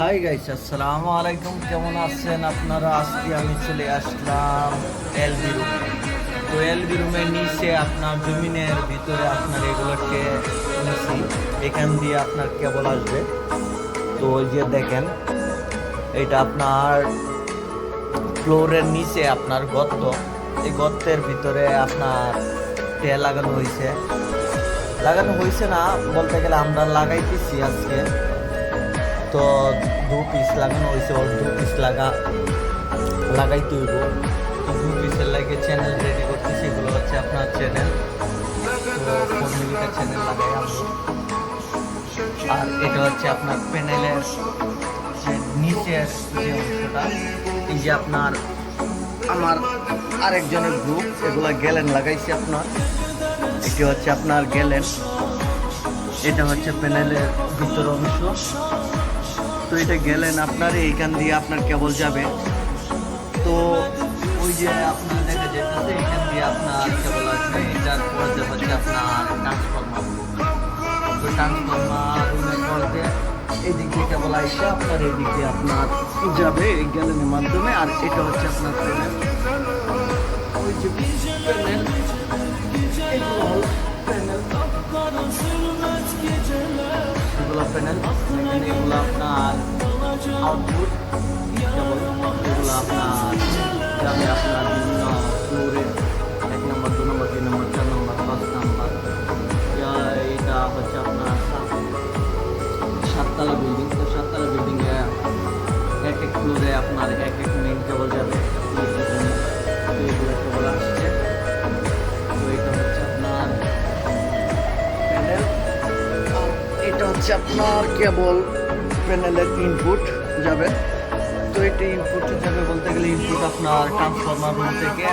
Hi guys আসসালামু আলাইকুম। কেমন আছেন আপনারা? আজকে আমি চলে আসলাম এলবি রুম তো এলবি রুমের নিচে আপনার জমিনের ভিতরে আপনার এগুলোকে নিচে এখান দিয়ে আপনার কেবল আসবে। তো ওই যে দেখেন, এটা আপনার ফ্লোরের নিচে আপনার গর্ত। এই গর্তের ভিতরে আপনার টে লাগানো হয়েছে। লাগানো হয়েছে না, বলতে গেলে আমরা লাগাইতেছি আজকে। তো দু পিস লাগানো হয়েছে ওর দু পিস লাগা লাগাইতে হইব তো দু পিসের লাগে চ্যানেল রেডি করতে সেগুলো হচ্ছে আপনার চ্যানেল তো চ্যানেল লাগাই আর এটা হচ্ছে আপনার প্যানেলের নিচের যে অংশটা, এই যে আপনার আমার আরেকজনের গ্রুপ এগুলা গেলেন লাগাইছি আপনার এটি হচ্ছে আপনার গেলেন এটা হচ্ছে প্যানেলের ভিতর অংশ। তো এটা গেলেন আপনার, এইখান দিয়ে আপনার কেবল যাবে। তো ওই যে আপনার দেখা যেতেছে এখান দিয়ে আপনার কেবল আসবে এটার পরে হচ্ছে আপনার ট্রান্সফর্মার। তো ট্রান্সফর্মার পরে এই দিক দিয়ে কেবল আসবে আপনার এই দিক দিয়ে আপনার যাবে এই গ্যালেনের মাধ্যমে, আর এটা হচ্ছে আপনার প্যানেল। ওই যে প্যানেল। প্যানেল এখানে আপনার আউটপুট এগুলো আপনার যাবে আপনার বিভিন্ন ফ্লোরে এক নম্বর, দু নম্বর, তিন নম্বর, চার নম্বর, পাঁচ নম্বর। এটা হচ্ছে আপনার সাত- সাততলা বিল্ডিং তো সাততলা বিল্ডিংয়ে এক এক ফ্লোরে আপনার এক এক মেইন কেবল যাবে। হচ্ছে আপনার কেবল প্যানেলের ইনপুট যাবে। তো এটা ইনপুট যাবে বলতে গেলে ইনপুট আপনার ট্রান্সফরমার রুম থেকে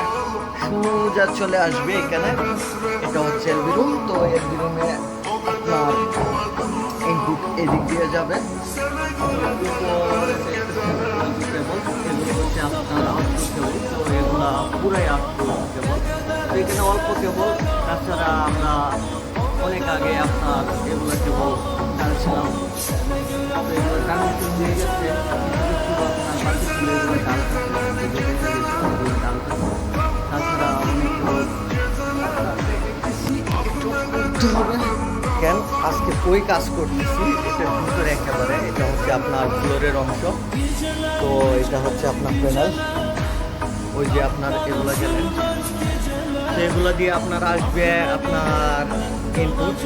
সোজা চলে আসবে এখানে। এটা হচ্ছে এলবি রুম তো এলবি রুমে আপনার ইনপুট এদিক দিয়ে যাবে। এগুলো এখানে অল্প কেবল, তাছাড়া আমরা অনেক আগে আপনার এগুলো কেবল হবে। কেন? আজকে ওই কাজ করতেছি এটার ভিতরে একেবারে, এটা হচ্ছে আপনার ফ্লোরের অংশ। তো এটা হচ্ছে আপনার প্যানেল ওই যে আপনার এগুলো গেলেন। তো এগুলো দিয়ে আপনার আসবে আপনার ইনপুট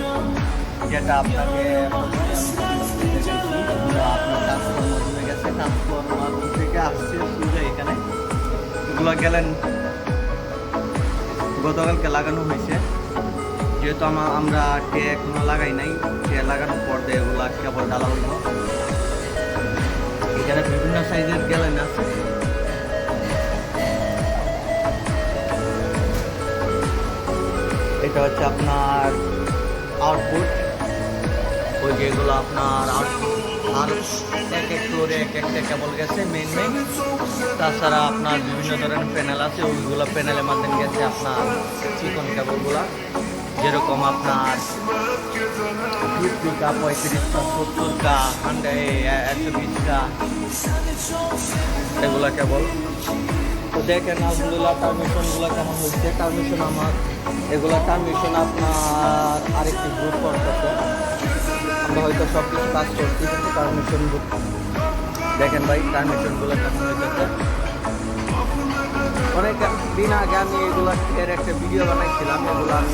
যেটা আপনাকে থেকে আসছে এখানে এগুলো গেলেন, গতকালকে লাগানো হয়েছে। যেহেতু আমা আমরা টে এখনও লাগাই নাই টে লাগানোর পর দিয়ে এগুলো কেবল ডালা হইব এখানে বিভিন্ন সাইজের গ্যালেন আছে। এটা হচ্ছে আপনার আউটপুট ওই যেগুলো আপনার আর এক এক ফ্লোরে এক একটা কেবল গেছে মেন মেন তাছাড়া আপনার বিভিন্ন ধরনের প্যানেল আছে, ওইগুলো প্যানেলের মাধ্যমে গেছে আপনার চিকন কেবলগুলা। যেরকম আপনার ফিফটিকা পঁয়ত্রিশটা, সত্তরটা, হান্ড্রেড একশো বিশটা এগুলা কেবল। তো দেখেন, আলহামদুলিল্লাহ টার্মিশনগুলো কেমন হচ্ছে টার্মিশন আমার, এগুলো টার্মিশন আপনার আরেকটি গ্রুপ করতেছে। আমরা হয়তো সব কিছু কাজ করছি, কিন্তু পারমিশন দেখেন ভাই কেমন হইতেছে। অনেক দিন আগে আমি এগুলো একটা ভিডিও বানাইছিলাম, এগুলো আমি